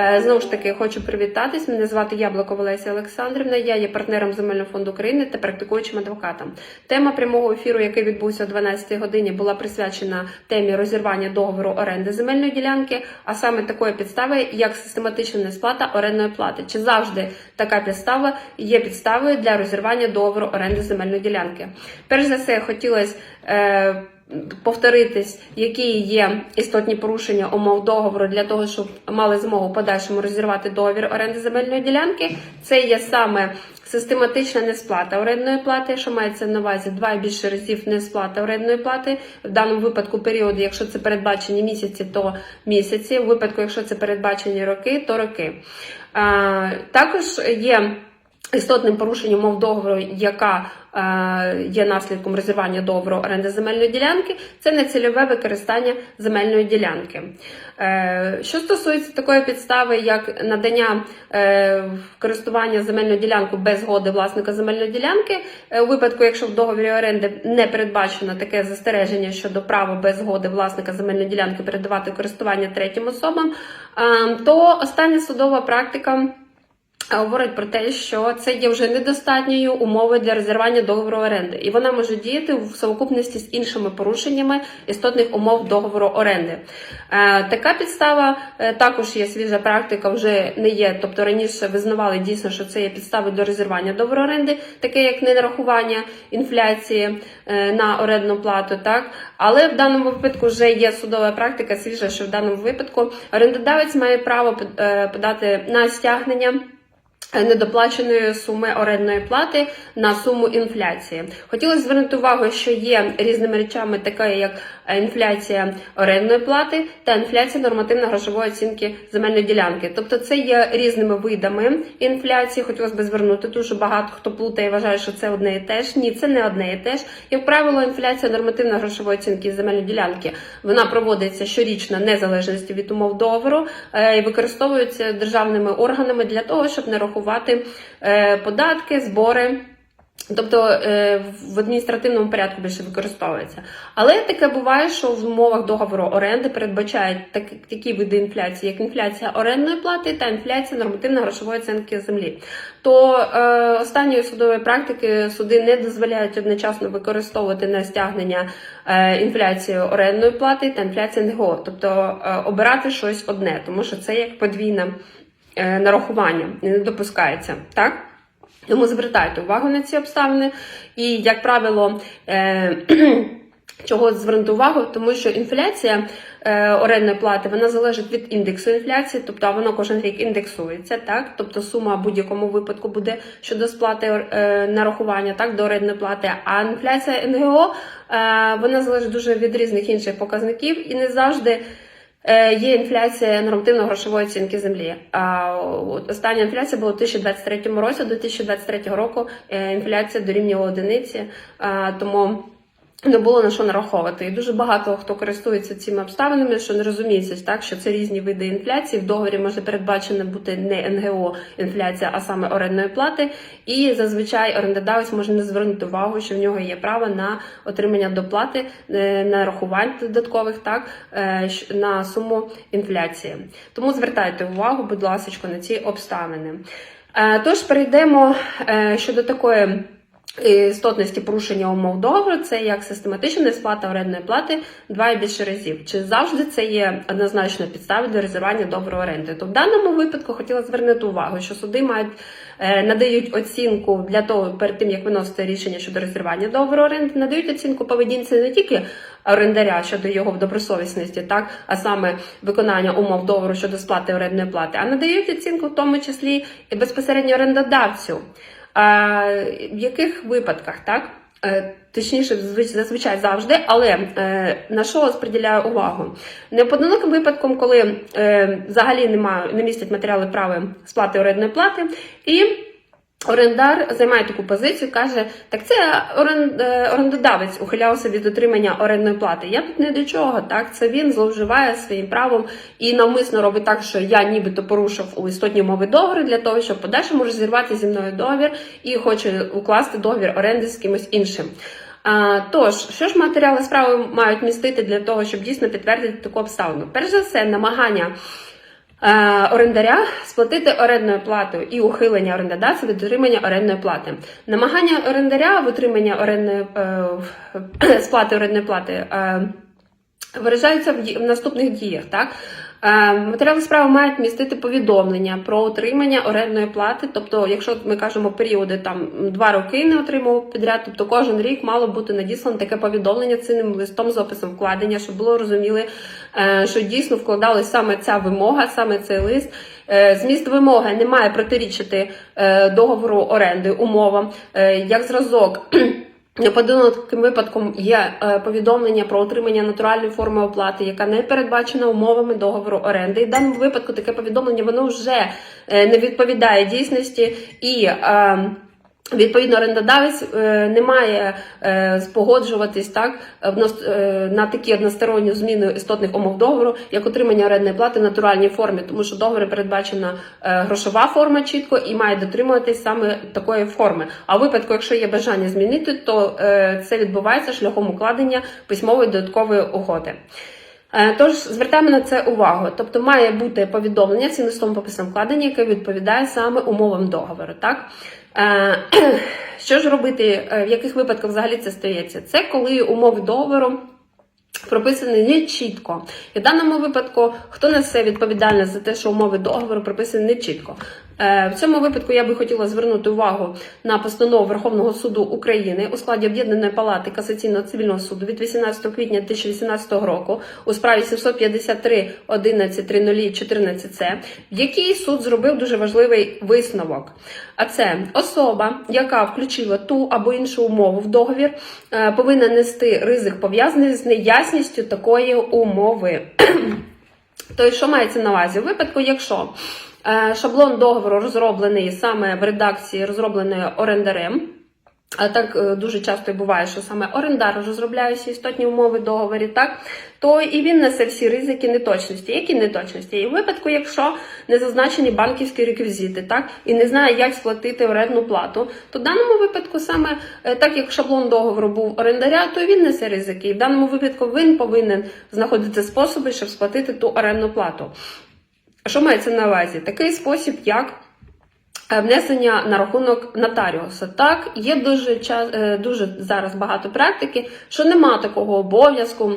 Е, Знову ж таки, хочу привітатись. Мене звати Яблоко Олеся Олександрівна. Я є партнером Земельного фонду України та практикуючим адвокатом. Тема прямого ефіру, який відбувся о 12-й годині, була присвячена темі розірвання договору оренди земельної ділянки, а саме такої підстави, як систематична несплата орендної плати. Чи завжди така підстава є підставою для розірвання договору оренди земельної ділянки? Перш за все, хотілося. Е, повторитись, які є істотні порушення умов договору для того, щоб мали змогу в подальшому розірвати договір оренди земельної ділянки. Це є саме систематична несплата орендної плати, що мається на увазі два і більше разів несплата орендної плати. В даному випадку періоди, якщо це передбачені місяці, то місяці. У випадку, якщо це передбачені роки, то роки. А, також є. Істотним порушенням умов договору, яка е, є наслідком розірвання договору оренди земельної ділянки, це нецільове використання земельної ділянки. Е, що стосується такої підстави, як надання е, користування земельною ділянкою без згоди власника земельної ділянки, е, у випадку, якщо в договорі оренди не передбачено таке застереження щодо права без згоди власника земельної ділянки передавати користування третім особам, е, то остання судова практика говорить про те, що це є вже недостатньою умовою для розірвання договору оренди, і вона може діяти в совокупності з іншими порушеннями істотних умов договору оренди. Е, така підстава е, також є свіжа практика, вже не є. Тобто раніше визнавали дійсно, що це є підстави до розірвання договору оренди, таке як ненарахування інфляції е, на орендну плату, так але в даному випадку вже є судова практика свіжа, що в даному випадку орендодавець має право подати на стягнення. Недоплаченої суми орендної плати на суму інфляції. Хотілося звернути увагу, що є різними речами, таке як інфляція орендної плати та інфляція нормативно-грошової оцінки земельної ділянки. Тобто це є різними видами інфляції. Хотілося б звернути дуже багато хто плутає і вважає, що це одне і те ж. Ні, це не одне і те ж. Як правило, інфляція нормативно-грошової оцінки земельної ділянки вона проводиться щорічно незалежності від умов договору і використовується державними органами для того, щоб не рахувати е, податки, збори. Тобто е, в адміністративному порядку більше використовується. Але таке буває, що в умовах договору оренди передбачають так, такі види інфляції, як інфляція орендної плати та інфляція нормативно-грошової оцінки землі. То е, останньої судової практики суди не дозволяють одночасно використовувати на стягнення е, інфляцію орендної плати та інфляцію НГО, тобто е, обирати щось одне, тому що це як подвійне е, нарахування не допускається, так? Тому звертайте увагу на ці обставини. І, як правило, е чого звернути увагу, тому що інфляція е орендної плати вона залежить від індексу інфляції, тобто воно кожен рік індексується, так? Тобто сума в будь-якому випадку буде щодо сплати е нарахування так, до орендної плати. А інфляція НГО е вона залежить дуже від різних інших показників і не завжди. Е, Є інфляція нормативно-грошової оцінки землі. А Остання інфляція була у 2023 році. До 2023 року е, інфляція дорівнювала одиниці, тому не було на що нараховувати. І дуже багато хто користується цими обставинами, що не розуміється, так що це різні види інфляції. В договорі може передбачено бути не НГО інфляція, а саме орендної плати. І зазвичай орендодавець може не звернути увагу, що в нього є право на отримання доплати е, на рахувань додаткових, так е, на суму інфляції. Тому звертайте увагу, будь ласка, на ці обставини. Е, Тож перейдемо щодо такої. Істотності порушення умов договору це як систематична несплата орендної плати два і більше разів. Чи завжди це є однозначно підставою для розірвання договору оренди? То в даному випадку хотіла звернути увагу, що суди мають е, надають оцінку для того, перед тим як виносити рішення щодо розірвання договору оренди, надають оцінку поведінці не тільки орендаря щодо його добросовісності, так а саме виконання умов договору щодо сплати орендної плати, а надають оцінку в тому числі і безпосередньо орендодавцю. В яких випадках, так? Е, Точніше, звич- зазвичай завжди, але е, на що сприділяю увагу? Непоодиноким випадком, коли е, взагалі немає, не містять матеріали права сплати орендної плати, і орендар займає таку позицію, каже: так це е, орендодавець ухилявся від отримання орендної плати. Я тут не до чого, так це він зловживає своїм правом і навмисно робить так, що я нібито порушив у істотні мови договору для того, щоб в подальшому розірвати зі мною договір і хоче укласти договір оренди з кимось іншим. А, тож, що ж матеріали справи мають містити для того, щоб дійсно підтвердити таку обставину? Перш за все, намагання орендаря сплатити орендною платою і ухилення орендодавця від отримання орендної плати. Намагання орендаря в отримання орендної е, сплати орендної плати е, виражаються в, в наступних діях. Так? Е, Матеріали справи мають містити повідомлення про отримання орендної плати. Тобто, якщо ми кажемо періоди там два роки не отримував підряд, тобто кожен рік мало бути надіслано таке повідомлення цінним листом з описом вкладення, щоб було розуміли, е, що дійсно вкладалась саме ця вимога, саме цей лист. Е, Зміст вимоги не має протирічити е, договору оренди умовам, Е, як зразок. Таким випадком є е, повідомлення про отримання натуральної форми оплати, яка не передбачена умовами договору оренди. І в даному випадку таке повідомлення воно вже е, не відповідає дійсності і. Відповідно, орендодавець е, не має е, спогоджуватись так е, на такі односторонню зміну істотних умов договору, як отримання орендної плати в натуральній формі, тому що в договорі передбачена грошова форма чітко і має дотримуватись саме такої форми. А в випадку, якщо є бажання змінити, то це відбувається шляхом укладення письмової додаткової угоди. Е, Тож звертаємо на це увагу. Тобто має бути повідомлення цінностом пописом вкладення, яке відповідає саме умовам договору. Так? Е, Що ж робити, е, в яких випадках взагалі це стається? Це коли умови договору прописані не чітко. І в даному випадку, хто несе відповідальність за те, що умови договору прописані не чітко. Е, В цьому випадку я би хотіла звернути увагу на постанову Верховного суду України у складі об'єднаної палати касаційного цивільного суду від 18 квітня 2018 року у справі 753 11 14 с в якій суд зробив дуже важливий висновок. А це особа, яка включила ту або іншу умову в договір, е, повинна нести ризик пов'язаний з неясністю такої умови. То що мається на увазі? У випадку, якщо шаблон договору розроблений саме в редакції, розробленої орендарем. А так е, дуже часто і буває, що саме орендар розробляє всі істотні умови договорі, так то і він несе всі ризики неточності. Які неточності? І в випадку, якщо не зазначені банківські реквізити, так і не знає, як сплатити орендну плату, то в даному випадку саме е, так як шаблон договору був орендаря, то він несе ризики. І в даному випадку він повинен знаходити способи, щоб сплатити ту орендну плату. Що мається на увазі? Такий спосіб, як Е, Внесення на рахунок нотаріуса. Так, є дуже час, е, дуже зараз багато практики, що нема такого обов'язку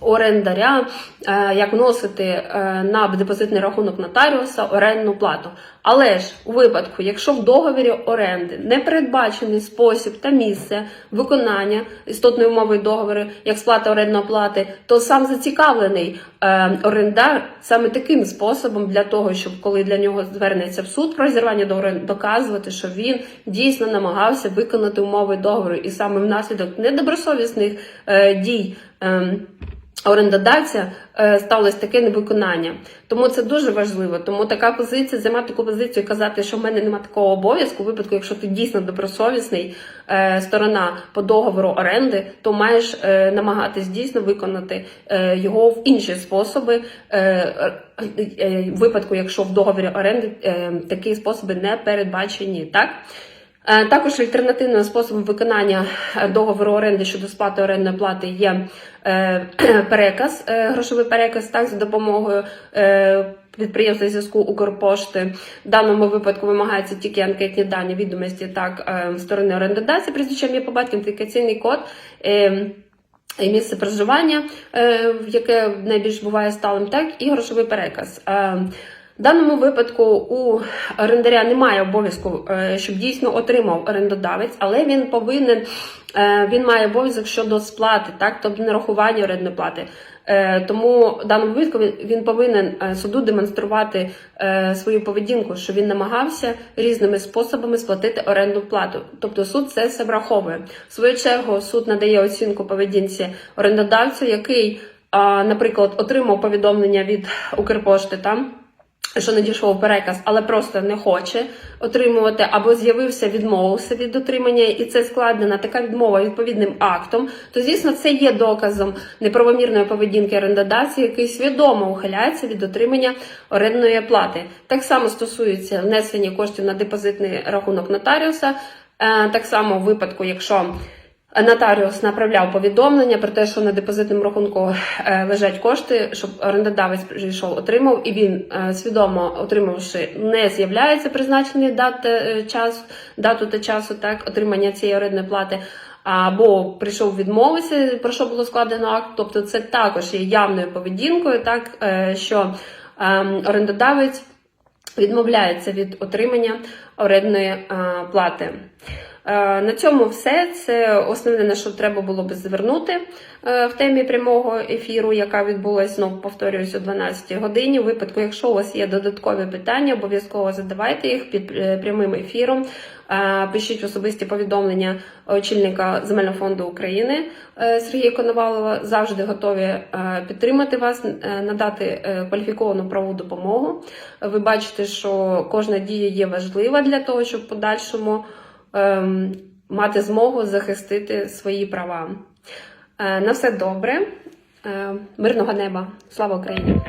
орендаря, е, як вносити е, на депозитний рахунок нотаріуса орендну плату. Але ж у випадку, якщо в договорі оренди не передбачений спосіб та місце виконання істотної умови договору, як сплата орендної плати, то сам зацікавлений е, орендар саме таким способом для того, щоб коли для нього звернеться в суд про розірвання договору, доказувати, що він дійсно намагався виконати умови договору, і саме внаслідок недобросовісних дій. Ем, орендодавця е, сталося таке невиконання. Тому це дуже важливо. Тому така позиція, займати таку позицію, казати, що в мене немає такого обов'язку, у випадку, якщо ти дійсно добросовісний е, сторона по договору оренди, то маєш е, намагатись дійсно виконати його в інші способи. В випадку, якщо в договорі оренди такі способи не передбачені, так? Е, Також альтернативним способом виконання е, договору оренди щодо сплати орендної плати є е, переказ, грошовий переказ так, за допомогою підприємства зв'язку Укрпошти. В даному випадку вимагаються тільки анкетні дані, відомості так, сторони орендодавця, прізвище ім'я по батькам, ідентифікаційний код. і місце проживання, яке найбільш буває сталим, так і грошовий переказ. Даному випадку у орендаря немає обов'язку, е, щоб дійсно отримав орендодавець, але він повинен, е, він має обов'язок щодо сплати, так, тобто нарахування орендної плати. Е, Тому в даному випадку він- повинен суду демонструвати свою поведінку, що він намагався різними способами сплатити орендну плату. Тобто суд це все враховує. В свою чергу суд надає оцінку поведінці орендодавцю, який, наприклад, отримав повідомлення від Укрпошти там. Що надійшов переказ, але просто не хоче отримувати, або з'явився, відмовився від отримання, і це складена така відмова відповідним актом, то звісно це є доказом неправомірної поведінки орендодавця, який свідомо ухиляється від отримання орендної плати. Так само стосується внесення коштів на депозитний рахунок нотаріуса. Е, Так само в випадку, якщо Нотаріус направляв повідомлення про те, що на депозитному рахунку е, лежать кошти, щоб орендодавець прийшов, отримав, і він е, свідомо отримавши, не з'являється призначений дат, е, час, дату та часу так отримання цієї орендної плати. Або прийшов відмовився, про що було складено акт. Тобто, це також є явною поведінкою, так що ем, орендодавець відмовляється від отримання орендної плати. Е, На цьому все. Це основне, на що треба було би звернути е, в темі прямого ефіру, яка відбулася, знову повторююсь, о 12 годині. У випадку, якщо у вас є додаткові питання, обов'язково задавайте їх під е, прямим ефіром. Пишіть особисті повідомлення очільника Земельного фонду України Сергія Коновалова. Завжди готові підтримати вас, надати кваліфіковану правову допомогу. Ви бачите, що кожна дія є важлива для того, щоб в подальшому ем, мати змогу захистити свої права. Е, На все добре, Е, мирного неба, слава Україні!